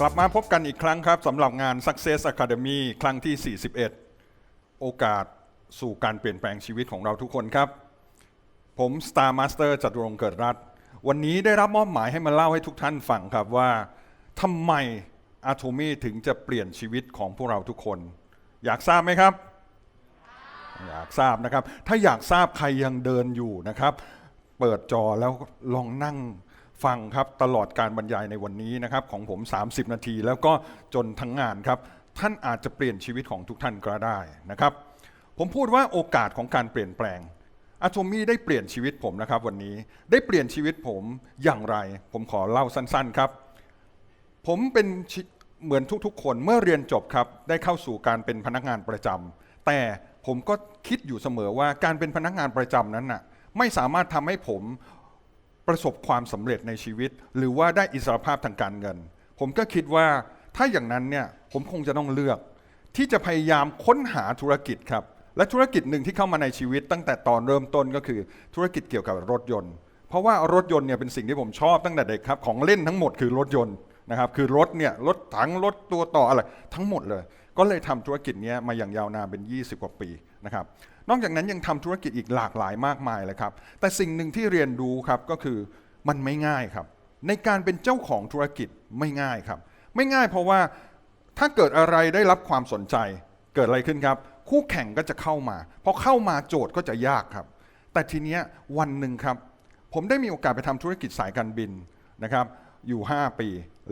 กลับมาพบกันอีกครั้งครับสำหรับงาน Success Academy ครั้งที่ 41 โอกาสสู่การเปลี่ยนแปลงชีวิตของเราทุกคนครับ ผม Star Master จัตุรงเกิดรัตน์วันนี้ได้รับมอบหมายให้มาเล่าให้ทุกท่านฟังครับว่าทำไมอาโทมีถึงจะเปลี่ยนชีวิตของพวกเราทุกคน อยากทราบไหมครับ อยากทราบนะครับ ถ้าอยากทราบใครยังเดินอยู่นะครับ เปิดจอแล้วลองนั่ง ฟังครับตลอดการบรรยายในวันนี้นะครับของผม 30 นาที แล้วก็จนทั้งงานครับท่านอาจจะเปลี่ยนชีวิตของทุกท่านก็ได้นะครับ ผมพูดว่าโอกาสของการเปลี่ยนแปลงอาโทมี่ได้เปลี่ยนชีวิตผมนะครับวันนี้ได้เปลี่ยนชีวิตผมอย่างไร ผมขอเล่าสั้นๆครับ ผมเป็นเหมือนทุกๆ คนเมื่อเรียนจบครับได้เข้าสู่การเป็นพนักงานประจำแต่ผมก็คิดอยู่เสมอว่าการเป็นพนักงานประจำนั้นน่ะไม่สามารถทำให้ผม ประสบความสำเร็จในชีวิต หรือว่าได้อิสรภาพทางการเงิน ผมก็คิดว่าถ้าอย่างนั้นเนี่ยผมคงจะต้องเลือก ที่จะพยายามค้นหาธุรกิจครับและธุรกิจหนึ่งที่เข้ามาในชีวิตตั้งแต่ตอนเริ่มต้นก็คือธุรกิจเกี่ยวกับรถยนต์ เพราะว่ารถยนต์เนี่ยเป็นสิ่งที่ผมชอบตั้งแต่เด็กครับของเล่นทั้งหมดคือรถยนต์นะครับคือรถเนี่ยรถถังรถตัวต่ออะไรทั้งหมดเลย ก็เลยทำธุรกิจนี้มาอย่างยาวนานเป็น 20 กว่าปีนะครับ นอกจากนั้นยังทำธุรกิจอีกหลากหลายมากมายเลยครับ แต่สิ่งหนึ่งที่เรียนรู้ครับก็คือมันไม่ง่ายครับ ในการเป็นเจ้าของธุรกิจไม่ง่ายครับ ไม่ง่ายเพราะว่าถ้าเกิดอะไรได้รับความสนใจ เกิดอะไรขึ้นครับ คู่แข่งก็จะเข้ามาพอเข้ามาโจทย์ก็จะยากครับ แต่ทีเนี้ยวันหนึ่งครับ ผมได้มีโอกาสไปทำธุรกิจสายการบินนะครับ อยู่ 5 ปี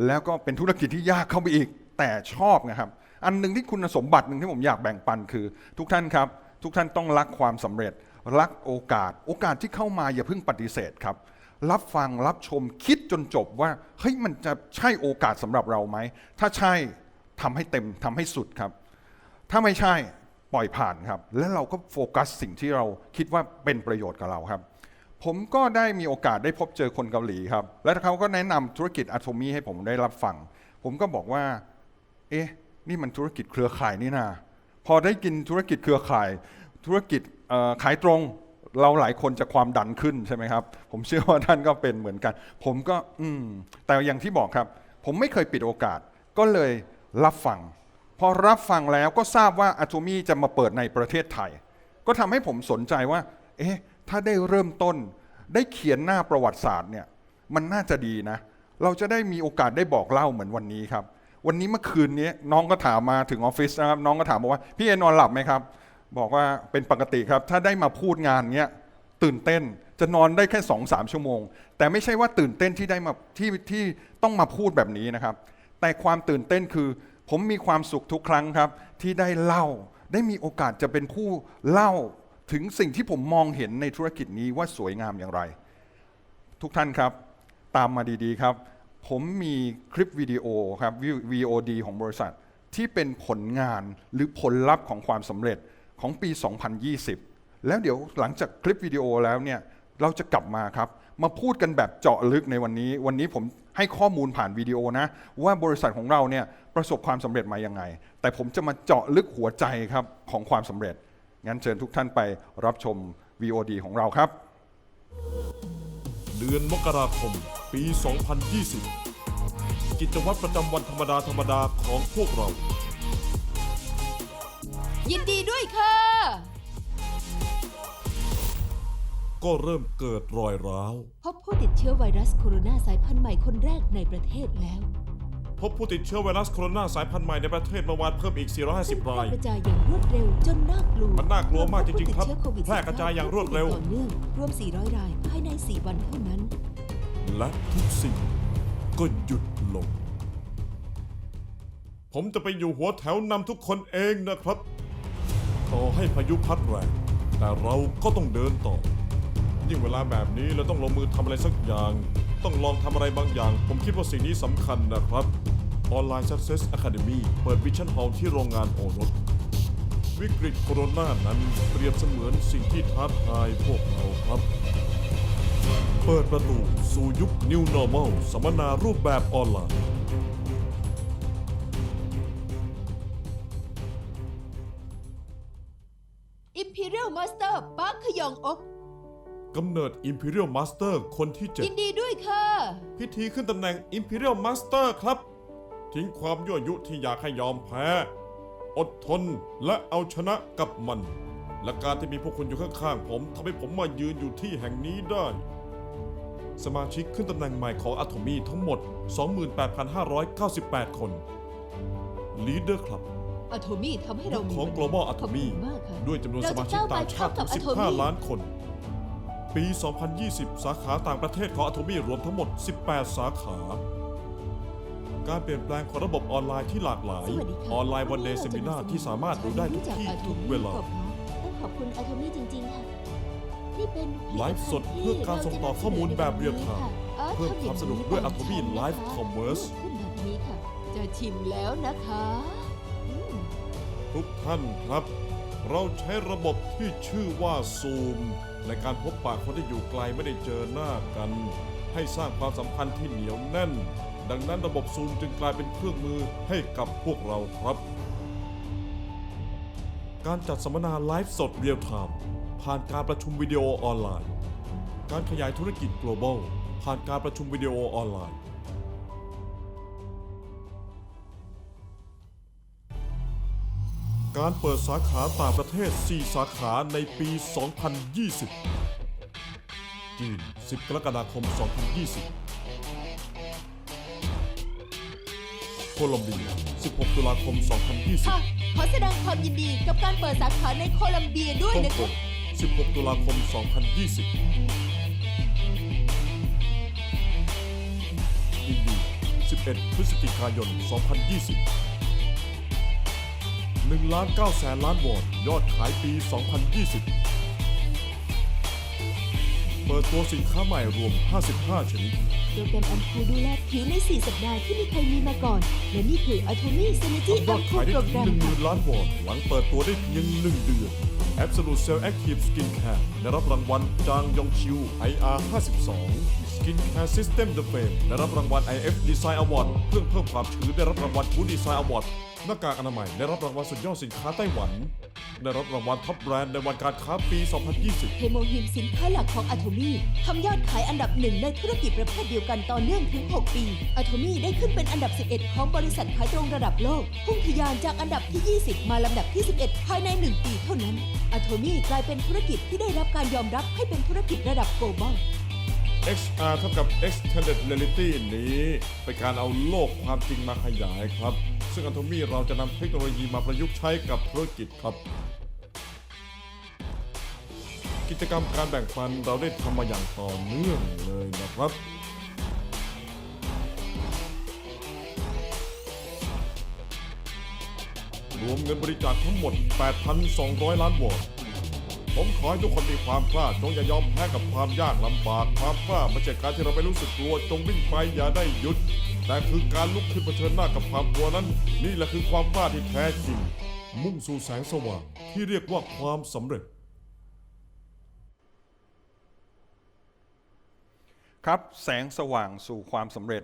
แล้วก็เป็นธุรกิจที่ยากเข้าไปอีก แต่ชอบนะครับ อันหนึ่งที่คุณสมบัติหนึ่งที่ผมอยากแบ่งปันคือ ทุกท่านครับ ทุกท่านต้องรักความสำเร็จ รักโอกาส โอกาสที่เข้ามาอย่าเพิ่งปฏิเสธครับ รับฟังรับชมคิดจนจบว่าเฮ้ยมันจะใช่โอกาสสำหรับเราไหมถ้าใช่ทำให้เต็มทำให้สุดครับ ถ้าไม่ใช่ปล่อยผ่านครับ และเราก็โฟกัสสิ่งที่เราคิดว่าเป็นประโยชน์กับเราครับ ผมก็ได้มีโอกาสได้พบเจอคนเกาหลีครับ และเขาก็แนะนำธุรกิจอะโทมีให้ผมได้รับฟัง ผมก็บอกว่า เอ๊ะ นี่มันธุรกิจเครือข่ายนี่นา พอได้กินธุรกิจเครือข่าย ธุรกิจขายตรงเราหลายคนจะความดันขึ้นใช่ไหมครับ ผมเชื่อว่าท่านก็เป็นเหมือนกัน ผมก็อืมแต่อย่างที่บอกครับ ผมไม่เคยปิดโอกาส ก็เลยรับฟัง พอรับฟังแล้วก็ทราบว่าอะโทมีจะมาเปิดในประเทศไทย ก็ทำให้ผมสนใจว่า เอ๊ะ ถ้าได้เริ่มต้น ได้เขียนหน้าประวัติศาสตร์เนี่ย มันน่าจะดีนะ เราจะได้มีโอกาสได้บอกเล่าเหมือนวันนี้ครับ วันนี้เมื่อคืนนี้น้องก็ถามมาถึงออฟฟิศนะครับน้องก็ถามบอกว่าพี่เอนอนหลับไหมครับ บอกว่าเป็นปกติครับ ถ้าได้มาพูดงานเนี้ยตื่นเต้นจะนอนได้แค่สองสามชั่วโมง แต่ไม่ใช่ว่าตื่นเต้นที่ได้มาที่ที่ต้องมาพูดแบบนี้นะครับ แต่ความตื่นเต้นคือ ผมมีความสุขทุกครั้งครับ ที่ได้เล่า ได้มีโอกาสจะเป็นผู้เล่าถึงสิ่งที่ผมมองเห็นในธุรกิจนี้ว่าสวยงามอย่างไร ทุกท่านครับ ตามมาดีๆครับ ผมมีคลิปวิดีโอครับ VOD ของบริษัทที่เป็นผลงานหรือผลลัพธ์ของความสำเร็จของปี 2020 แล้วเดี๋ยวหลังจากคลิปวิดีโอแล้วเนี่ยเราจะกลับมาครับ มาพูดกันแบบเจาะลึกในวันนี้ วันนี้ผมให้ข้อมูลผ่านวิดีโอนะ ว่าบริษัทของเราเนี่ยประสบความสำเร็จมายังไง แต่ผมจะมาเจาะลึกหัวใจครับของความสำเร็จ งั้นเชิญทุกท่านไปรับชม VOD ของเราครับ เดือนมกราคมปี 2020 กิจวัตรประจำวันธรรมดาธรรมดาของพวกเรา ยินดีด้วยค่ะ ก็เริ่มเกิดรอยร้าว พบผู้ติดเชื้อไวรัสโคโรนาสายพันธุ์ใหม่คนแรกในประเทศแล้ว พบผู้ติดเชื้อไวรัสโคโรนาสายพันธุ์ใหม่ในประเทศเมื่อวานเพิ่มอีก ซึ่ง450 แพร่ราย กระจายอย่างรวดเร็วจนน่ากลัวมันน่ากลัวมากจริงๆครับพผู้ติดเชื้อโควิดแพร่กระจายอย่างรวดเร็ว ต่อเนื่องรวม 400 รายภายใน 4 วันเท่านั้น และทุกสิ่งก็หยุดลง ผมจะไปอยู่หัวแถวนำทุกคนเองนะครับ ต่อให้พายุพัดแรง แต่เราก็ต้องเดินต่อ ยิ่งเวลาแบบนี้เราต้องลงมือทำอะไรสักอย่าง ต้องลองทำอะไรบางอย่าง ผมคิดว่าสิ่งนี้สำคัญนะครับออนไลน์ Success Academy เปิดวิชั่นฮอลที่โรงงานโอรส วิกฤตโคโรนานั้นเปรียบเสมือนสิ่งที่ท้าทายพวกเราครับ เปิดประตูสู่ยุค New Normal สัมมนารูปแบบออนไลน์ Imperial Master ปาร์คขยองอกกำเนิด Imperial Master คนที่ยินดีด้วยค่ะ7พิธีขึ้นตำแหน่ง Imperial Master ครับททิ้งความยั่วยุที่อยากให้ยอมแพ้ อดทนและเอาชนะกับมัน และการที่มีพวกคุณอยู่ข้างๆผมทำให้ผมมายืนอยู่ที่แห่งนี้ได้ สมาชิกขึ้นตำแหน่งใหม่ของอะ o มีทั้งหมด 28,598 คนลีดเดอร์คลับอะโทมี่ทำให้เรามีของวันนี้ global ขอบ atomy คุณมากค่ะ ด้วยจำนวนสมาชิกต่างชาติถึง เราจะก้าวไปพร้อมกับ Atomy 15 ล้านคน ปี 2020 สาขาต่างประเทศของ Atomy รวมทั้งหมด 18 สาขา การเปลี่ยนแปลงของระบบออนไลน์ที่หลากหลาย สวัสดีค่ะออนไลน์วันเดย์เซมินาที่สามารถดูได้ทุกที่ทุกเวลา ต้องขอบคุณอะโทมี่จริง ๆ ค่ะ นี่เป็นไลฟ์สดเพื่อการส่งต่อข้อมูลแบบเรียลไทม์เพิ่มความสนุกด้วย Atomy Live Commerce ขึ้นแบบนี้ค่ะ จะชิมแล้วนะคะอืมทุกท่านครับ เราใช้ระบบที่ชื่อว่า Zoom ในการพบปะคนที่อยู่ไกลไม่ได้เจอหน้ากัน ให้สร้างความสัมพันธ์ที่เหนียวแน่น ดังนั้นระบบ Zoom จึงกลายเป็นเครื่องมือให้กับพวกเราครับ การจัดสัมมนาไลฟ์สดเรียลไทม์ ผ่านการประชุมวิดีโอออนไลน์ การขยายธุรกิจ global ผ่านการประชุมวิดีโอออนไลน์ การเปิดสาขาต่างประเทศ 4 สาขาในปี 2020 จีน 10 กรกฎาคม 2020 โคลอมเบีย 16 ตุลาคม 2020 ค่ะ ขอแสดงความยินดีกับการเปิดสาขาในโคลัมเบียด้วยฮ่องนะกคะง 16 ตุลาคม 2020 อินเดีย11 พฤศจิกายน 2020 1ล้าน9แสนล้านวอนยอดขายปี 2020 เปิดตัวสินค้าใหม่รวม 55 ชนิด โปรแกรมแอมพูดูแลผิวใน 4 สัปดาห์ที่ไม่เคยมีมาก่อน และนี่คือ Atomy Synergy ทำยอด Ampoule ขายได้โปรถึแกงรมค่ะ 10,000 ล้านวอนหลังเปิดตัวได้เพียง 1 เดือน Absolute Cell Active Skin Care ได้รับรางวัลจางยองชิว IR 52 Skin Care System The Fame ได้รับรางวัล IF Design Award เครื่องเพิ่มความชื้นได้รับรางวัล Good Design Award หน้ากากอนามัยได้รับรางวัลสุดยอดสินค้าไต้หวัน ได้รับรางวัลท็อปแบรนด์ในวันการค้าปี 2020 เฮโมฮิมสินค้าหลักของ Atomy ทำยอดขายอันดับหนึ่งในธุรกิจประเภทเดียวกันต่อเนื่องถึง 6 ปี Atomy ได้ขึ้นเป็นอันดับ 11 ของบริษัทขายตรงระดับโลก พุ่งทะยานจากอันดับที่ 20 มาลำดับที่ 11 ภายใน 1 ปีเท่านั้น Atomy กลายเป็นธุรกิจที่ได้รับการยอมรับให้เป็นธุรกิจระดับ global XR เท่ากับ Extended Reality นี้เป็นการเอาโลกความจริงมาขยายครับ ซึ่งอันโทมี่เราจะนำเทคโนโลยีมาประยุกต์ใช้กับธุรกิจครับ กิจกรรมการแบ่งปันเราได้ทำมาอย่างต่อเนื่องเลยนะครับรวมเงินบริจาคทั้งหมด 8,200 ล้านวอน ผมขอให้ทุกคนมีความกล้าจงอย่ายอมแพ้กับความยากลำบาก ความกล้าไม่ใช่การที่เราไม่รู้สึกกลัวจงวิ่งไปอย่าได้หยุด แต่คือการลุกขึ้นเผชิญหน้ากับความกลัวนั้น นี่แหละคือความกล้าที่แท้จริง มุ่งสู่แสงสว่างที่เรียกว่าความสำเร็จ ครับแสงสว่างสู่ความสำเร็จ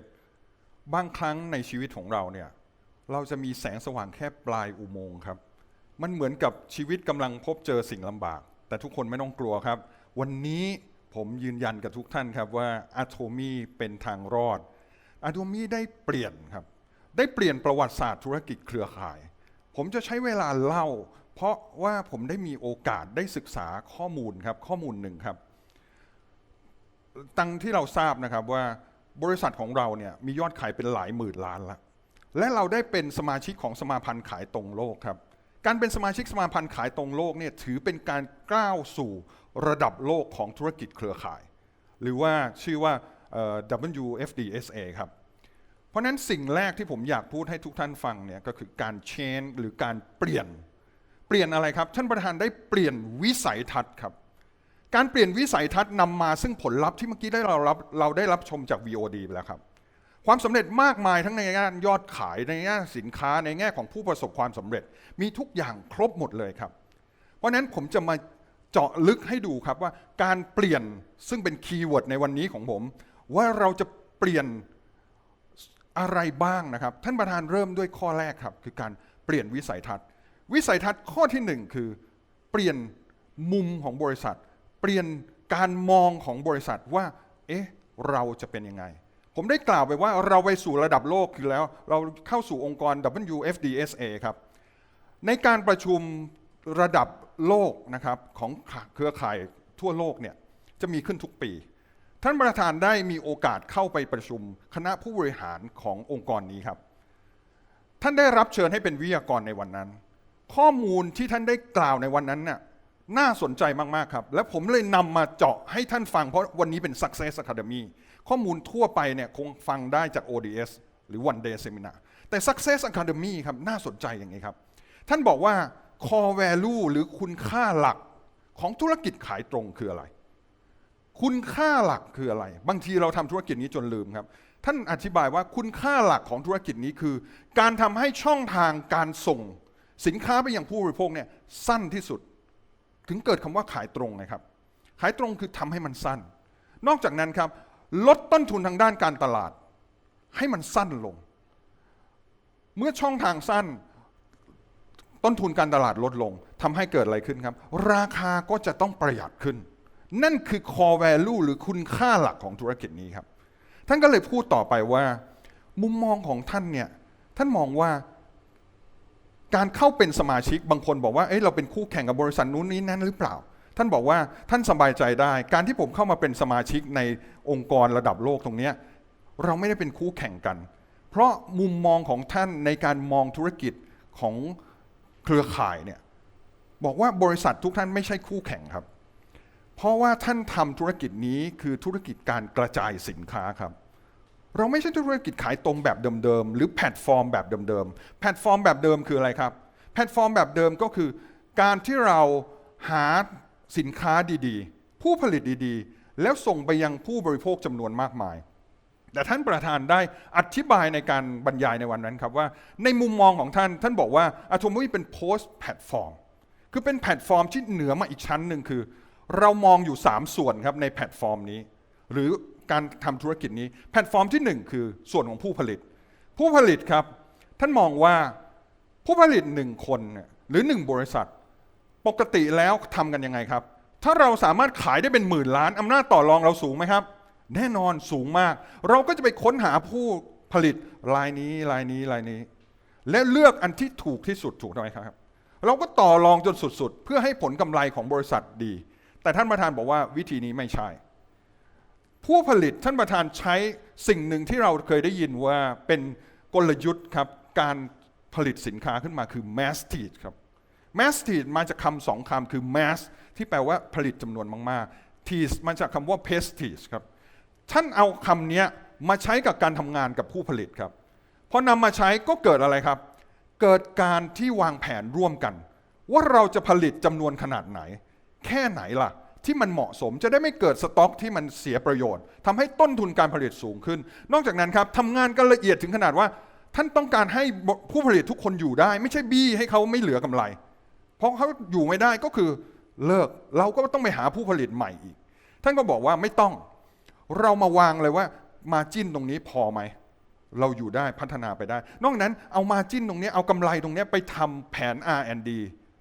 บางครั้งในชีวิตของเราเนี่ยเราจะมีแสงสว่างแค่ปลายอุโมงค์ครับ มันเหมือนกับชีวิตกำลังพบเจอสิ่งลำบาก แต่ทุกคนไม่ต้องกลัวครับ วันนี้ผมยืนยันกับทุกท่านครับว่าอะโทมีเป็นทางรอดอะโทมีได้เปลี่ยนครับ ได้เปลี่ยนประวัติศาสตร์ธุรกิจเครือข่าย ผมจะใช้เวลาเล่า เพราะว่าผมได้มีโอกาสได้ศึกษาข้อมูลครับข้อมูลหนึ่งครับ ตังที่เราทราบนะครับว่าบริษัทของเราเนี่ยมียอดขายเป็นหลายหมื่นล้านละและเราได้เป็นสมาชิกของสมาพันธ์ขายตรงโลกครับ การเป็นสมาชิกสมาพันธ์ขายตรงโลกเนี่ยถือเป็นการก้าวสู่ระดับโลกของธุรกิจเครือข่าย หรือว่าชื่อว่า WFDSA ครับ เพราะฉะนั้นสิ่งแรกที่ผมอยากพูดให้ทุกท่านฟังเนี่ยก็คือการ change หรือการเปลี่ยน เปลี่ยนอะไรครับ ท่านประธานได้เปลี่ยนวิสัยทัศน์ครับการเปลี่ยนวิสัยทัศน์นำมาซึ่งผลลัพธ์ที่เมื่อกี้ได้เรารับเราได้รับชมจาก VOD ไปแล้วครับ ความสำเร็จมากมายทั้งในแง่ยอดขายในแง่สินค้าในแง่ของผู้ประสบความสำเร็จ มีทุกอย่างครบหมดเลยครับ เพราะฉะนั้นผมจะมาเจาะลึกให้ดูครับว่าการเปลี่ยนซึ่งเป็นคีย์เวิร์ดในวันนี้ของผม ว่าเราจะเปลี่ยนอะไรบ้างนะครับ ท่านประธานเริ่มด้วยข้อแรกครับ คือการเปลี่ยนวิสัยทัศน์ วิสัยทัศน์ข้อที่หนึ่งคือ เปลี่ยนมุมของบริษัท เปลี่ยนการมองของบริษัทว่า เอ๊ะ เราจะเป็นยังไง ผมได้กล่าวไปว่าเราไปสู่ระดับโลกคือแล้ว เราเข้าสู่องค์กร WFDSA ครับ ในการประชุมระดับโลกนะครับของเครือข่ายทั่วโลกเนี่ยจะมีขึ้นทุกปี ท่านประธานได้มีโอกาสเข้าไปประชุมคณะผู้บริหารขององค์กรนี้ครับ ท่านได้รับเชิญให้เป็นวิทยากรในวันนั้น ข้อมูลที่ท่านได้กล่าวในวันนั้นน่ะน่าสนใจมาก ๆ ครับ และผมเลยนำมาเจาะให้ท่านฟังเพราะวันนี้เป็น Success Academy ข้อมูลทั่วไปเนี่ยคงฟังได้จาก ODS หรือ One Day Seminar แต่ Success Academy ครับน่าสนใจอย่างนี้ครับ ท่านบอกว่า core value หรือคุณค่าหลักของธุรกิจขายตรงคืออะไร คุณค่าหลักคืออะไร บางทีเราทำธุรกิจนี้จนลืมครับ ท่านอธิบายว่าคุณค่าหลักของธุรกิจนี้คือ การทำให้ช่องทางการส่ง สินค้าไปยังผู้บริโภคเนี่ยสั้นที่สุด ถึงเกิดคำว่าขายตรงนะครับ ขายตรงคือทำให้มันสั้น นอกจากนั้นครับ ลดต้นทุนทางด้านการตลาด ให้มันสั้นลง เมื่อช่องทางสั้น ต้นทุนการตลาดลดลงทำให้เกิดอะไรขึ้นครับ ราคาก็จะต้องประหยัดขึ้น นั่นคือ core value หรือคุณค่าหลักของธุรกิจนี้ครับ ท่านก็เลยพูดต่อไปว่า มุมมองของท่านเนี่ยท่านมองว่าการเข้าเป็นสมาชิกบางคนบอกว่า เอ้ยเราเป็นคู่แข่งกับบริษัทนู้นนี้นั่นหรือเปล่า ท่านบอกว่าท่านสบายใจได้ การที่ผมเข้ามาเป็นสมาชิกในองค์กรระดับโลกตรงนี้เราไม่ได้เป็นคู่แข่งกัน เพราะมุมมองของท่านในการมองธุรกิจของเครือข่ายเนี่ยบอกว่าบริษัททุกท่านไม่ใช่คู่แข่งครับ เพราะว่าท่านทำธุรกิจนี้คือธุรกิจการกระจายสินค้าครับ เราไม่ใช่ธุรกิจขายตรงแบบเดิมๆหรือแพลตฟอร์มแบบเดิมๆแพลตฟอร์มแบบเดิมคืออะไรครับ แพลตฟอร์มแบบเดิมก็คือ การที่เราหา สินค้าดีๆ ผู้ผลิตดีๆ แล้วส่งไปยังผู้บริโภคจำนวนมากมาย แต่ท่านประธานได้อธิบายในการบรรยายในวันนั้นครับว่า ในมุมมองของท่านท่านบอกว่าอะโทมิเป็น post platform คือเป็นแพลตฟอร์มที่เหนือมาอีกชั้นหนึ่งคือ เรามองอยู่ 3 ส่วนครับในแพลตฟอร์มนี้ หรือการทำธุรกิจนี้แพลตฟอร์มที่ 1 คือส่วนของผู้ผลิต ผู้ผลิตครับ ท่านมองว่าผู้ผลิตหนึ่งคนเนี่ยหรือหนึ่งบริษัท ปกติแล้วทำกันยังไงครับ ถ้าเราสามารถขายได้เป็นหมื่นล้านอำนาจต่อรองเราสูงไหมครับ แน่นอนสูงมาก เราก็จะไปค้นหาผู้ผลิตรายนี้รายนี้รายนี้ และเลือกอันที่ถูกที่สุดถูกไหมครับ เราก็ต่อรองจนสุดๆ เพื่อให้ผลกำไรของบริษัทดี แต่ท่านประธานบอกว่าวิธีนี้ไม่ใช่ ผู้ผลิตท่านประธานใช้สิ่งหนึ่งที่เราเคยได้ยินว่าเป็นกลยุทธ์ครับการผลิตสินค้าขึ้นมาคือ mass t e a ครับ mass teach มาจากคำสองคำคือ mass ที่แปลว่าผลิตจำนวนมากๆ teach มาจากคำว่า prestige ครับ ท่านเอาคำนี้มาใช้กับการทำงานกับผู้ผลิตครับพอนำมาใช้ก็เกิดอะไรครับ เกิดการที่วางแผนร่วมกัน ว่าเราจะผลิตจำนวนขนาดไหน แค่ไหนล่ะ ที่มันเหมาะสมจะได้ไม่เกิดสต็อกที่มันเสียประโยชน์ทำให้ต้นทุนการผลิตสูงขึ้น นอกจากนั้นครับทำงานกันละเอียดถึงขนาดว่า ท่านต้องการให้ผู้ผลิตทุกคนอยู่ได้ ไม่ใช่บี้ให้เขาไม่เหลือกำไร พราะเขาอยู่ไม่ได้ก็คือเลิกเราก็ต้องไปหาผู้ผลิตใหม่อีก ท่านก็บอกว่าไม่ต้องเรามาวางเลยว่ามาจิ้นตรงนี้พอไหม เราอยู่ได้พัฒนาไปได้ นอกนั้นเอามาจิ้นตรงนี้เอากำไรตรงนี้ไปทำแผน R&D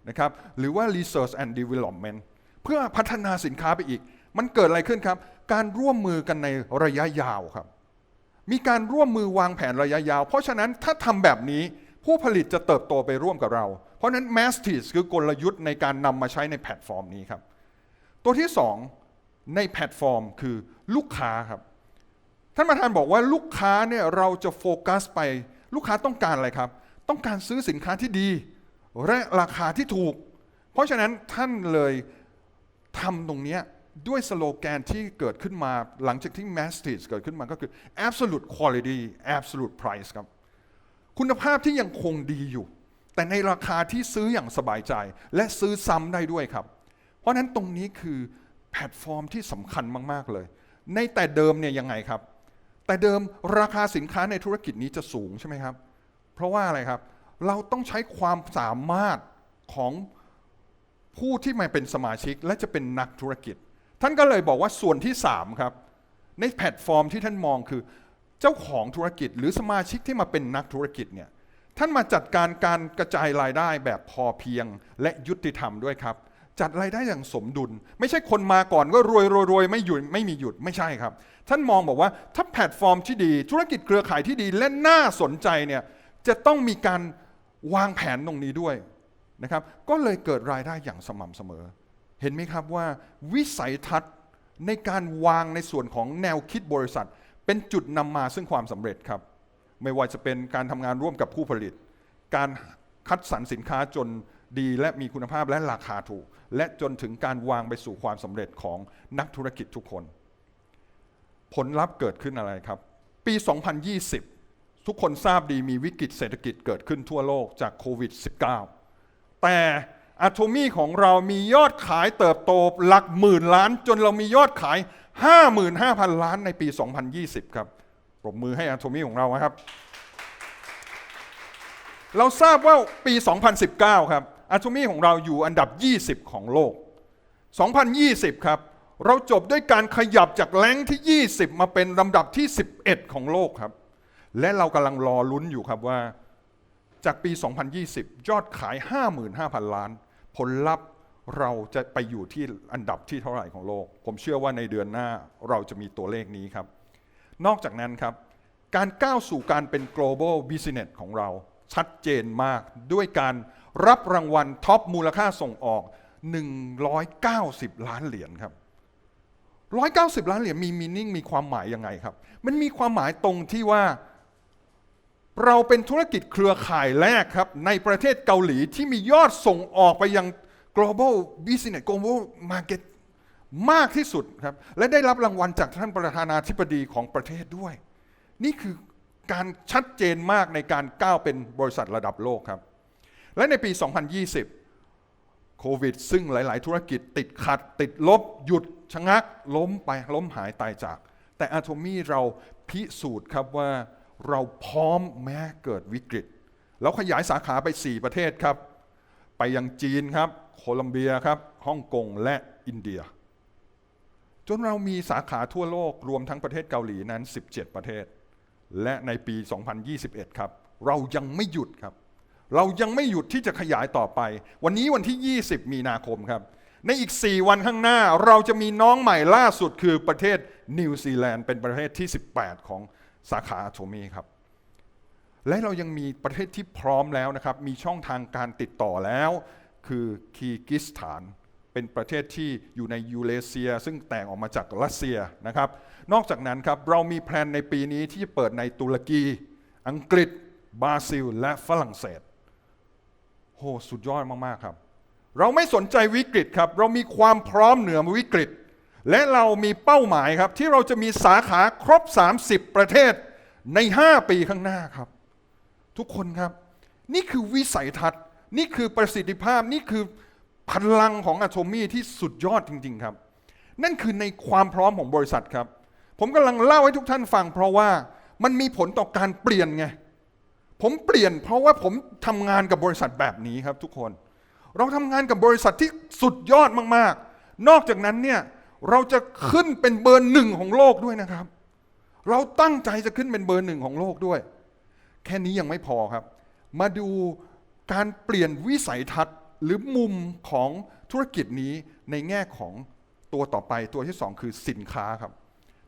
นะครับหรือว่า Research and Development เพื่อพัฒนาสินค้าไปอีก มันเกิดอะไรขึ้นครับ การร่วมมือกันในระยะยาวครับ มีการร่วมมือวางแผนระยะยาว เพราะฉะนั้นถ้าทำแบบนี้ ผู้ผลิตจะเติบโตไปร่วมกับเรา เพราะนั้น m a s t e a c h คือกลยุทธ์ในการนำมาใช้ในแพลตฟอร์มนี้ครับ ตัวที่สองในแพลตฟอร์มคือลูกค้าครับ ท่านประธานบอกว่าลูกค้าเนี่ยเราจะโฟกัสไปลูกค้าต้องการอะไรครับ ต้องการซื้อสินค้าที่ดี และราคาที่ถูก เพราะฉะนั้นท่านเลยทำตรงนี้ด้วยสโลแกนที่เกิดขึ้นมาหลังจากที่ m a s t e a c h เกิดขึ้นมาก็คือ absolute quality absolute price ครับ คุณภาพที่ยังคงดีอยู่ แต่ในราคาที่ซื้ออย่างสบายใจ และซื้อซ้ำได้ด้วยครับ เพราะนั้นตรงนี้คือแพลตฟอร์มที่สำคัญมาก ๆ เลย ในแต่เดิมเนี่ยยังไงครับ แต่เดิมราคาสินค้าในธุรกิจนี้จะสูงใช่ไหมครับ เพราะว่าอะไรครับ เราต้องใช้ความสามารถของผู้ที่มาเป็นสมาชิกและจะเป็นนักธุรกิจ ท่านก็เลยบอกว่าส่วนที่3ครับในแพลตฟอร์มที่ท่านมองคือ เจ้าของธุรกิจหรือสมาชิกที่มาเป็นนักธุรกิจเนี่ยท่านมาจัดการการกระจายรายได้แบบพอเพียงและยุติธรรมด้วยครับ จัดรายได้อย่างสมดุล ไม่ใช่คนมาก่อนก็รวยรวยรวยไม่หยุดไม่มีหยุดไม่ใช่ครับ ท่านมองบอกว่าถ้าแพลตฟอร์มที่ดีธุรกิจเครือข่ายที่ดีและน่าสนใจเนี่ยจะต้องมีการวางแผนตรงนี้ด้วยนะครับก็เลยเกิดรายได้อย่างสม่ำเสมอ เห็นไหมครับว่าวิสัยทัศน์ในการวางในส่วนของแนวคิดบริษัท เป็นจุดนำมาซึ่งความสำเร็จครับ ไม่ว่าจะเป็นการทำงานร่วมกับผู้ผลิต การคัดสรรสินค้าจนดีและมีคุณภาพและราคาถูก และจนถึงการวางไปสู่ความสำเร็จของนักธุรกิจทุกคน ผลลัพธ์เกิดขึ้นอะไรครับ ปี 2020 ทุกคนทราบดีมีวิกฤตเศรษฐกิจเกิดขึ้นทั่วโลกจากโควิด -19 แต่อะโทมี่ของเรามียอดขายเติบโตหลักหมื่นล้าน จนเรามียอดขาย 55,000 ล้านในปี 2020 ครับปรบมือให้อะโทมี่ของเรานะครับ เราทราบว่าปี 2019 ครับอะโทมี่ของเราอยู่อันดับ 20 ของโลก 2020 ครับ เราจบด้วยการขยับจากแรงที่ 20 มาเป็นลำดับที่ 11 ของโลกครับ และเรากำลังรอลุ้นอยู่ครับว่าจากปี 2020 ยอดขาย 55,000 ล้าน ผลลัพธ์ เราจะไปอยู่ที่อันดับที่เท่าไหร่ของโลก ผมเชื่อว่าในเดือนหน้าเราจะมีตัวเลขนี้ครับ นอกจากนั้นครับ การก้าวสู่การเป็น global business ของเราชัดเจนมากด้วยการรับรางวัลท็อปมูลค่าส่งออก 190 ล้านเหรียญครับ 190 ล้านเหรียญมีมีนิ่งมีความหมายยังไงครับ มันมีความหมายตรงที่ว่า เราเป็นธุรกิจเครือข่ายแรกครับ ในประเทศเกาหลีที่มียอดส่งออกไปยัง global business global market มากที่สุดครับ และได้รับรางวัลจากท่านประธานาธิบดีของประเทศด้วย นี่คือการชัดเจนมากในการก้าวเป็นบริษัทระดับโลกครับ และในปี 2020 โควิด ซึ่งหลาย ๆ ธุรกิจติดขัด ติดลบ หยุดชะงัก ล้มไปล้มหายตายจาก แต่อาโทมี่เราพิสูจน์ครับว่าเราพร้อมแม้เกิดวิกฤต แล้วขยายสาขาไป 4 ประเทศครับ ไปยังจีนครับ โคลัมเบียครับฮ่องกงและอินเดีย จนเรามีสาขาทั่วโลกรวมทั้งประเทศเกาหลีนั้น 17 ประเทศ และในปี 2021 ครับ เรายังไม่หยุดครับ เรายังไม่หยุดที่จะขยายต่อไป วันนี้วันที่ 20 มีนาคมครับในอีก 4 วันข้างหน้าเราจะมีน้องใหม่ล่าสุดคือประเทศนิวซีแลนด์เป็นประเทศที่ 18 ของสาขาโทมีครับ และเรายังมีประเทศที่พร้อมแล้วนะครับ มีช่องทางการติดต่อแล้ว คือคีกิสถาน เป็นประเทศที่อยู่ในยูเรเซีย ซึ่งแตกออกมาจากรัสเซียนะครับ นอกจากนั้นครับเรามีแพลนในปีนี้ที่จะเปิดในตุรกี อังกฤษ บราซิล และฝรั่งเศสโหสุดยอดมาก ๆ ครับ เราไม่สนใจวิกฤตครับ เรามีความพร้อมเหนือวิกฤต และเรามีเป้าหมายครับ ที่เราจะมีสาขาครบ 30 ประเทศใน 5 ปีข้างหน้าครับ ทุกคนครับ นี่คือวิสัยทัศน์ นี่คือประสิทธิภาพนี่คือพลังของอะโทมี่ที่สุดยอดจริง ๆ ครับ นั่นคือในความพร้อมของบริษัทครับ ผมกำลังเล่าให้ทุกท่านฟัง เพราะว่ามันมีผลต่อการเปลี่ยนไงผมเปลี่ยนเพราะว่าผมทำงานกับบริษัทแบบนี้ครับทุกคน เราทำงานกับบริษัทที่สุดยอดมากๆ นอกจากนั้นเนี่ยเราจะขึ้นเป็นเบอร์หนึ่งของโลกด้วยนะครับ เราตั้งใจจะขึ้นเป็นเบอร์หนึ่งของโลกด้วย แค่นี้ยังไม่พอครับ มาดู การเปลี่ยนวิสัยทัศน์หรือมุมของธุรกิจนี้ในแง่ของตัวต่อไปตัวที่สองคือสินค้าครับ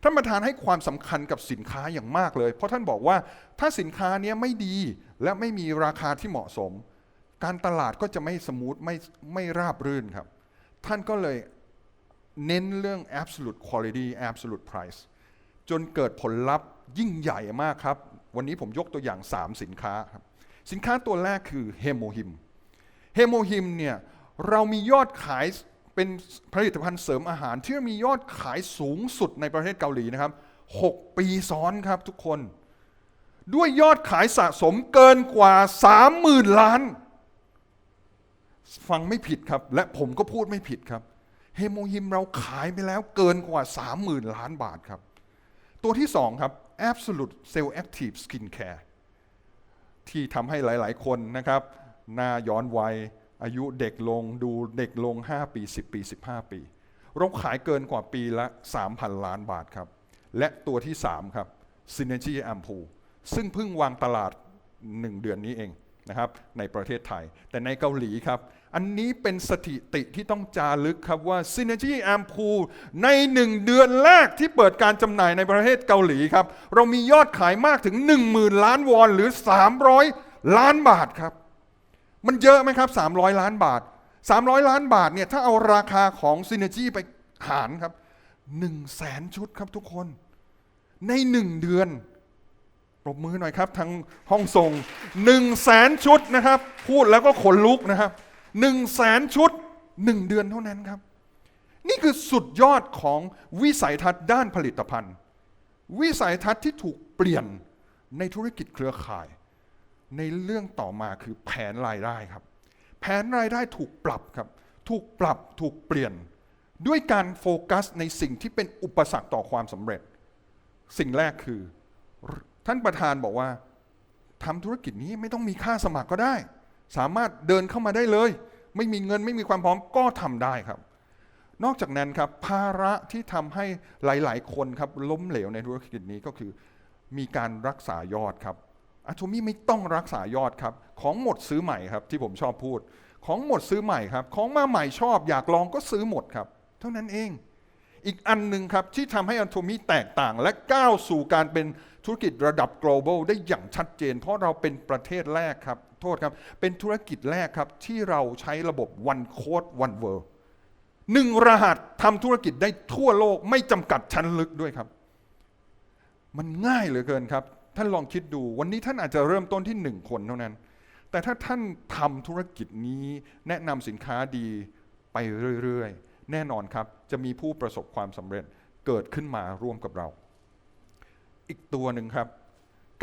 ท่านประธานให้ความสำคัญกับสินค้าอย่างมากเลย เพราะท่านบอกว่าถ้าสินค้านี้ไม่ดีและไม่มีราคาที่เหมาะสม การตลาดก็จะไม่สมูทไม่ไม่ราบรื่นครับ ท่านก็เลยเน้นเรื่อง absolute quality absolute price จนเกิดผลลัพธ์ยิ่งใหญ่มากครับ วันนี้ผมยกตัวอย่าง 3 สินค้าครับ สินค้าตัวแรกคือเฮโมฮิมเฮโมฮิมเนี่ยเรามียอดขายเป็นผลิตภัณฑ์เสริมอาหาร ที่มียอดขายสูงสุดในประเทศเกาหลีนะครับ 6 ปีซ้อนครับทุกคน ด้วยยอดขายสะสมเกินกว่า 30,000 ล้าน ฟังไม่ผิดครับ และผมก็พูดไม่ผิดครับ เฮโมฮิมเราขายไปแล้วเกินกว่า 30,000 ล้านบาทครับ ตัวที่ 2 ครับ Absolute Cell Active Skin Care ที่ทำให้หลาย ๆ คนนะครับ หน้าย้อนวัยอายุเด็กลงดูเด็กลง 5 ปี 10 ปี 15 ปีเราขายเกินกว่าปีละ 3,000 ล้านบาทครับ และตัวที่ 3 ครับ Synergy a m p o o ซึ่งเพิ่งวางตลาด 1 เดือนนี้เองนะครับในประเทศไทย แต่ในเกาหลีครับ อันนี้เป็นสถิติที่ต้องจารึกครับว่า Synergy a m p o o l ในหนึ่งเดือนแรกที่เปิดการจำหน่ายในประเทศเกาหลีครับ เรามียอดขายมากถึง 10,000 ล้านวอนหรือ 300 ล้านบาทครับ มันเยอะไหมครับ 300 ล้านบาท 300 ล้านบาทเนี่ยถ้าเอาราคาของ Synergy ไปหารครับ1 0 0 0 0แสนชุดครับทุกคน ในหนึ่งเดือนปรบมือหน่อยครับทางห้องส่ง1 0 0 0 0แสนชุดนะครับ พูดแล้วก็ขนลุกนะครับ 1 0 0 0 0แสนชุด 1 เดือนเท่านั้นครับ นี่คือสุดยอดของวิสัยทัศน์ด้านผลิตภัณฑ์ วิสัยทัศน์ที่ถูกเปลี่ยนในธุรกิจเครือข่าย ในเรื่องต่อมาคือแผนรายได้ครับ แผนรายได้ถูกปรับครับ ถูกปรับถูกเปลี่ยน ด้วยการโฟกัสในสิ่งที่เป็นอุปสรรคต่อความสำเร็จ สิ่งแรกคือ ท่านประธานบอกว่าทำธุรกิจนี้ไม่ต้องมีค่าสมัครก็ได้ สามารถเดินเข้ามาได้เลย ไม่มีเงินไม่มีความพร้อมก็ทำได้ครับ นอกจากนั้นครับภาระที่ทำให้หลาย ๆ คนครับล้มเหลวในธุรกิจนี้ก็คือ มีการรักษายอดครับอาทูมี่ไม่ต้องรักษายอดครับ ของหมดซื้อใหม่ครับที่ผมชอบพูด ของหมดซื้อใหม่ครับ ของมาใหม่ชอบอยากลองก็ซื้อหมดครับ เท่านั้นเอง อีกอันหนึ่งครับที่ทำให้อันโทมีแตกต่าง และก้าวสู่การเป็นธุรกิจระดับ global ได้อย่างชัดเจน เพราะเราเป็นประเทศแรกครับ โทษครับ เป็นธุรกิจแรกครับ ที่เราใช้ระบบ one code one world หนึ่งรหัสทำธุรกิจได้ทั่วโลกไม่จำกัดชั้นลึกด้วยครับ มันง่ายเหลือเกินครับ ท่านลองคิดดูวันนี้ท่านอาจจะเริ่มต้นที่หนึ่งคนเท่านั้น แต่ถ้าท่านทำธุรกิจนี้แนะนำสินค้าดีไปเรื่อยๆ แน่นอนครับ จะมีผู้ประสบความสำเร็จเกิดขึ้นมาร่วมกับเรา อีกตัวหนึ่งครับ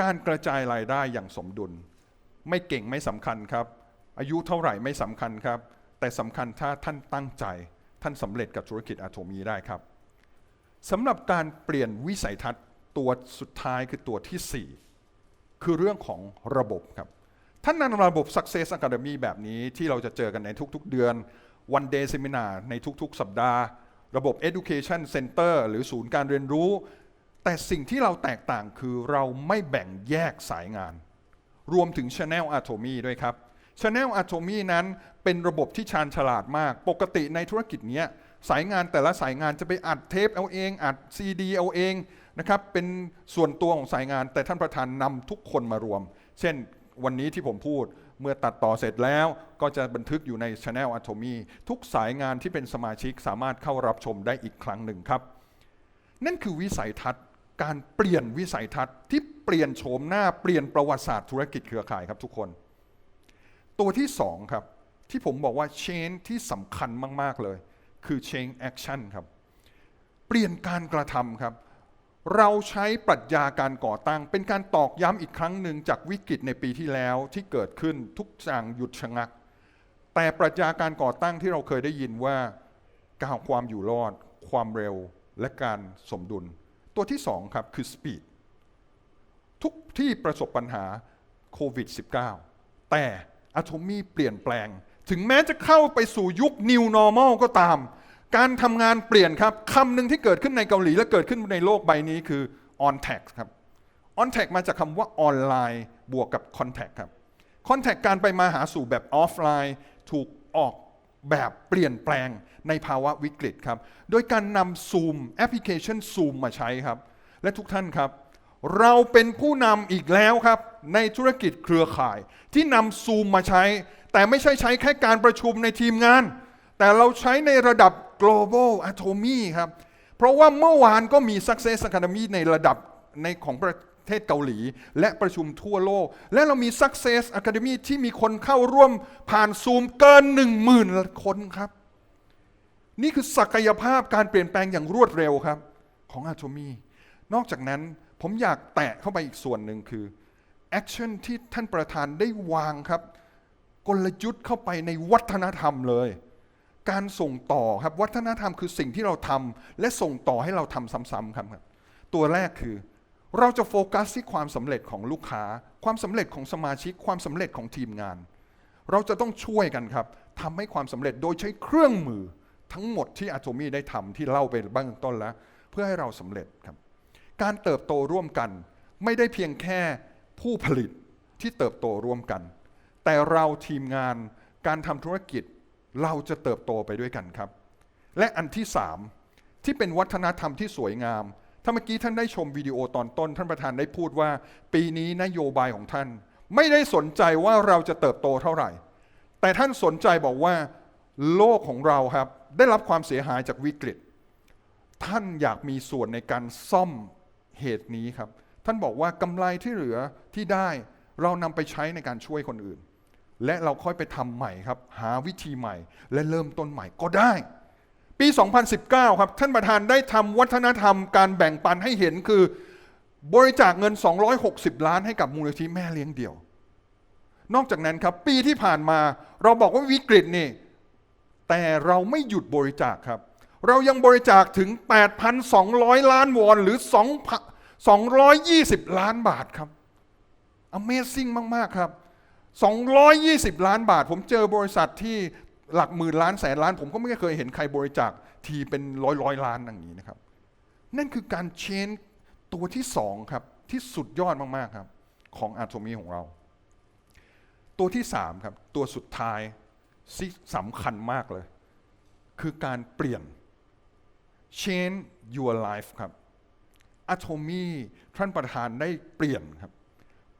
การกระจายรายได้อย่างสมดุล ไม่เก่งไม่สำคัญครับ อายุเท่าไหร่ไม่สำคัญครับ แต่สำคัญถ้าท่านตั้งใจ ท่านสำเร็จกับธุรกิจอะโทมีได้ครับสำหรับการเปลี่ยนวิสัยทัศน์ตัวสุดท้ายคือตัวที่ 4 คือเรื่องของระบบครับ ท่านนำระบบ Success Academy แบบนี้ที่เราจะเจอกันในทุกๆเดือน One Day Seminar ในทุกๆ สัปดาห์ ระบบ Education Center หรือศูนย์การเรียนรู้ แต่สิ่งที่เราแตกต่างคือเราไม่แบ่งแยกสายงาน รวมถึง Channel Atomy ด้วยครับ Channel Atomy นั้นเป็นระบบที่ชาญฉลาดมาก ปกติในธุรกิจนี้สายงานแต่ละสายงานจะไปอัดเทปเอาเอง อัดซีดีเอาเองนะครับเป็นส่วนตัวของสายงานแต่ท่านประธานนำทุกคนมารวม เช่นวันนี้ที่ผมพูดเมื่อตัดต่อเสร็จแล้วก็จะบันทึกอยู่ใน Channel Atomy ทุกสายงานที่เป็นสมาชิกสามารถเข้ารับชมได้อีกครั้งหนึ่งครับ นั่นคือวิสัยทัศน์ การเปลี่ยนวิสัยทัศน์ที่เปลี่ยนโฉมหน้าเปลี่ยนประวัติศาสตร์ธุรกิจเครือข่ายครับทุกคน ตัวที่สองครับที่ผมบอกว่า change ที่สำคัญมาก ๆ เลย คือ change action ครับ เปลี่ยนการกระทำครับ เราใช้ปรัชญาการก่อตั้ง เป็นการตอกย้ำอีกครั้งหนึ่งจากวิกฤตในปีที่แล้วที่เกิดขึ้นทุกอย่างหยุดชะงัก แต่ปรัชญาการก่อตั้งที่เราเคยได้ยินว่าการความอยู่รอด ความเร็วและการสมดุล ตัวที่สองครับ คือ speed ทุกที่ประสบปัญหาโควิด -19 แต่อะโทมีเปลี่ยนแปลง ถึงแม้จะเข้าไปสู่ยุค New Normal ก็ตาม การทำงานเปลี่ยนครับคำหนึ่งที่เกิดขึ้นในเกาหลี และเกิดขึ้นในโลกใบนี้คือ on tax ครับ on tax มาจากคำว่าออนไลน์บวกกับ contact ครับ contact การไปมาหาสู่แบบออฟไลน์ ถูกออก แบบเปลี่ยนแปลงในภาวะวิกฤตครับ โดยการนำ Zoom แอปพลิเคชัน Zoom มาใช้ครับ และทุกท่านครับ เราเป็นผู้นำอีกแล้วครับ ในธุรกิจเครือข่าย ที่นำ Zoom มาใช้ แต่ไม่ใช่ใช้แค่การประชุมในทีมงาน แต่เราใช้ในระดับ global atomy ครับ เพราะว่าเมื่อวานก็มี Success Academy ในระดับในของประ เทศเกาหลี และประชุมทั่วโลก และเรามี Success Academy ที่มีคนเข้าร่วมผ่านซูมเกิน 1 0,000 คนครับ นี่คือศักยภาพการเปลี่ยนแปลงอย่างรวดเร็วครับ ของ Atomy นอกจากนั้นผมอยากแตะเข้าไปอีกส่วนหนึ่งคือแอคชั่นที่ท่านประธานได้วางครับ กลยุทธ์เข้าไปในวัฒนธรรมเลย การส่งต่อครับวัฒนธรรมคือสิ่งที่เราทำและส่งต่อให้เราทำซ้ำๆครับ ตัวแรกคือ เราจะโฟกัสที่ความสำเร็จของลูกค้า ความสำเร็จของสมาชิก ความสำเร็จของทีมงาน เราจะต้องช่วยกันครับทำให้ความสำเร็จโดยใช้เครื่องมือทั้งหมดที่อะโ o มีได้ทำที่เล่าไปบ้างต้นแล้ว เพื่อให้เราสำเร็จครับ การเติบโตร่วมกันไม่ได้เพียงแค่ผู้ผลิตที่เติบโตร่วมกัน แต่เราทีมงานการทำธุรกิจเราจะเติบโตไปด้วยกันครับ และอันที่สามที่เป็นวัฒนธรรมที่สวยงาม ถ้าเมื่อกี้ท่านได้ชมวิดีโอตอนต้น ท่านประธานได้พูดว่า ปีนี้นโยบายของท่าน ไม่ได้สนใจว่าเราจะเติบโตเท่าไหร่ แต่ท่านสนใจบอกว่าโลกของเราครับได้รับความเสียหายจากวิกฤต ท่านอยากมีส่วนในการซ่อมเหตุนี้ครับ ท่านบอกว่ากำไรที่เหลือที่ได้เรานำไปใช้ในการช่วยคนอื่น และเราค่อยไปทำใหม่ครับ หาวิธีใหม่ และเริ่มต้นใหม่ก็ได้ ปี 2019 ครับ ท่านประธานได้ทำวัฒนธรรมการแบ่งปันให้เห็นคือบริจาคเงิน 260 ล้านให้กับมูลนิธิแม่เลี้ยงเดี่ยว นอกจากนั้นครับ ปีที่ผ่านมาเราบอกว่าวิกฤตนี่ แต่เราไม่หยุดบริจาคครับ เรายังบริจาคถึง 8,200 ล้านวอนหรือ 2 220ล้านบาทครับ Amazing มาก ๆ ครับ 220 ล้านบาท ผมเจอบริษัทที่ หลักหมื่นล้านแสนล้าน ผมก็ไม่เคยเห็นใครบริจาคทีเป็นร้อยร้อยล้านอย่างนี้นะครับ นั่นคือการเชนตัวที่สองครับที่สุดยอดมากๆครับของอาโทมีของเรา ตัวที่สามครับตัวสุดท้ายที่สำคัญมากเลย คือการเปลี่ยน change your life ครับอะโทมีท่านประธานได้เปลี่ยนครับ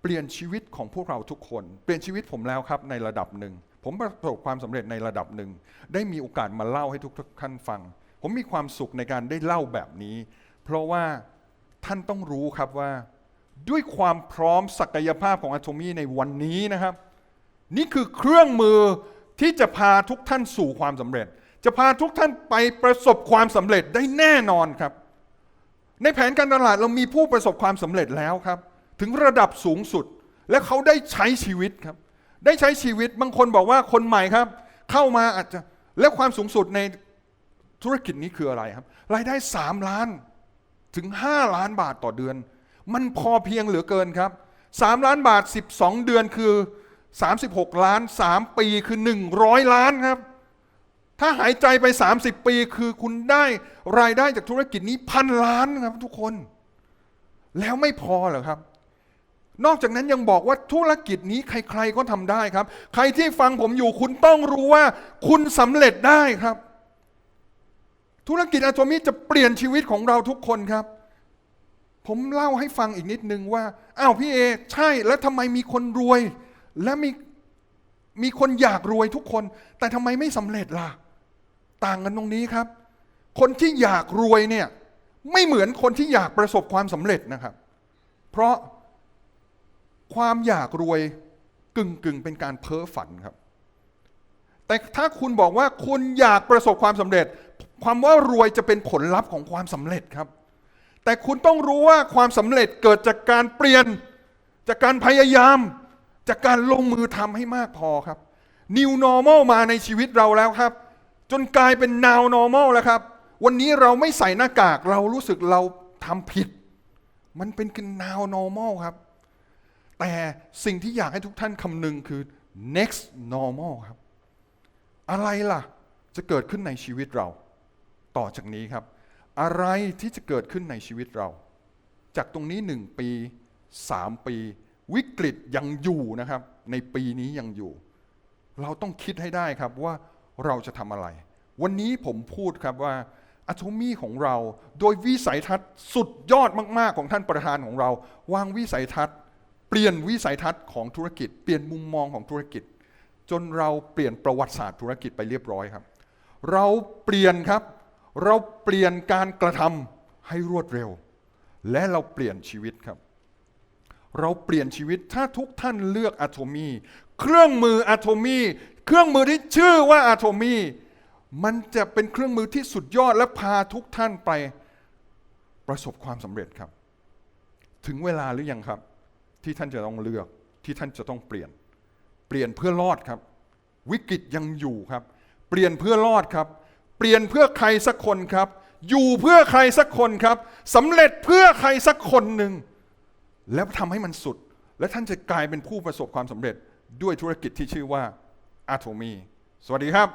เปลี่ยนชีวิตของพวกเราทุกคน เปลี่ยนชีวิตผมแล้วครับในระดับหนึ่ง ผมประสบความสำเร็จในระดับหนึ่ง ได้มีโอกาสมาเล่าให้ทุกท่านฟัง ผมมีความสุขในการได้เล่าแบบนี้ เพราะว่าท่านต้องรู้ครับว่าด้วยความพร้อมศักยภาพของอะโทมีในวันนี้นะครับ นี่คือเครื่องมือที่จะพาทุกท่านสู่ความสำเร็จ จะพาทุกท่านไปประสบความสำเร็จได้แน่นอนครับ ในแผนการตลาดเรามีผู้ประสบความสำเร็จแล้วครับ ถึงระดับสูงสุดและเขาได้ใช้ชีวิตครับ ได้ใช้ชีวิตบางคนบอกว่าคนใหม่ครับ เข้ามาอาจจะและความสูงสุดในธุรกิจนี้คืออะไรครับ รายได้ 3 ล้านถึง 5 ล้านบาทต่อเดือน มันพอเพียงเหลือเกินครับ 3 ล้านบาท 12 เดือนคือ 36 ล้าน 3 ปีคือ 100 ล้านครับ ถ้าหายใจไป 30 ปีคือคุณได้รายได้จากธุรกิจนี้พันล้านครับทุกคน แล้วไม่พอเหรอครับ นอกจากนั้นยังบอกว่าธุรกิจนี้ใครๆก็ทำได้ครับ ใครที่ฟังผมอยู่คุณต้องรู้ว่าคุณสำเร็จได้ครับ ธุรกิจอะโทมิจะเปลี่ยนชีวิตของเราทุกคนครับ ผมเล่าให้ฟังอีกนิดนึงว่าอ้าวพี่เอใช่แล้วทำไมมีคนรวย และมีมีคนอยากรวยทุกคน แต่ทำไมไม่สำเร็จล่ะ ต่างกันตรงนี้ครับ คนที่อยากรวยเนี่ยไม่เหมือนคนที่อยากประสบความสำเร็จนะครับ เพราะ ความอยากรวยกึ่งกึ่งๆเป็นการเพ้อฝันครับ แต่ถ้าคุณบอกว่าคุณอยากประสบความสำเร็จ ความว่ารวยจะเป็นผลลัพธ์ของความสำเร็จครับ แต่คุณต้องรู้ว่าความสำเร็จเกิดจากการเปลี่ยน จากการพยายาม จากการลงมือทำให้มากพอครับ New Normal มาในชีวิตเราแล้วครับ จนกลายเป็น Now Normal แล้วครับ วันนี้เราไม่ใส่หน้ากากเรารู้สึกเราทำผิด มันเป็นกัน Now Normal ครับ แต่สิ่งที่อยากให้ทุกท่านคำนึงคือ next normal ครับ อะไรล่ะ จะเกิดขึ้นในชีวิตเรา ต่อจากนี้ครับ อะไรที่จะเกิดขึ้นในชีวิตเรา จากตรงนี้หนึ่งปีสามปี วิกฤตยังอยู่นะครับ ในปีนี้ยังอยู่ เราต้องคิดให้ได้ครับว่าเราจะทำอะไร วันนี้ผมพูดครับว่าอะโทมีของเรา โดยวิสัยทัศน์สุดยอดมาก ๆ ของท่านประธานของเรา วางวิสัยทัศน์ เปลี่ยนวิสัยทัศน์ของธุรกิจ เปลี่ยนมุมมองของธุรกิจ จนเราเปลี่ยนประวัติศาสตร์ธุรกิจไปเรียบร้อยครับ เราเปลี่ยนครับ เราเปลี่ยนการกระทำให้รวดเร็ว และเราเปลี่ยนชีวิตครับ เราเปลี่ยนชีวิตถ้าทุกท่านเลือกอะโทมีเครื่องมืออะโทมีเครื่องมือที่ชื่อว่าอะโทมีมันจะเป็นเครื่องมือที่สุดยอดและพาทุกท่านไปประสบความสำเร็จครับ ถึงเวลาหรือยังครับ ที่ท่านจะต้องเลือกที่ท่านจะต้องเปลี่ยน เปลี่ยนเพื่อรอดครับ วิกฤตยังอยู่ครับ เปลี่ยนเพื่อรอดครับ เปลี่ยนเพื่อใครสักคนครับ อยู่เพื่อใครสักคนครับสำเร็จเพื่อใครสักคนหนึ่งแล้วทำให้มันสุด และท่านจะกลายเป็นผู้ประสบความสำเร็จด้วยธุรกิจที่ชื่อว่าอาโทมีสวัสดีครับ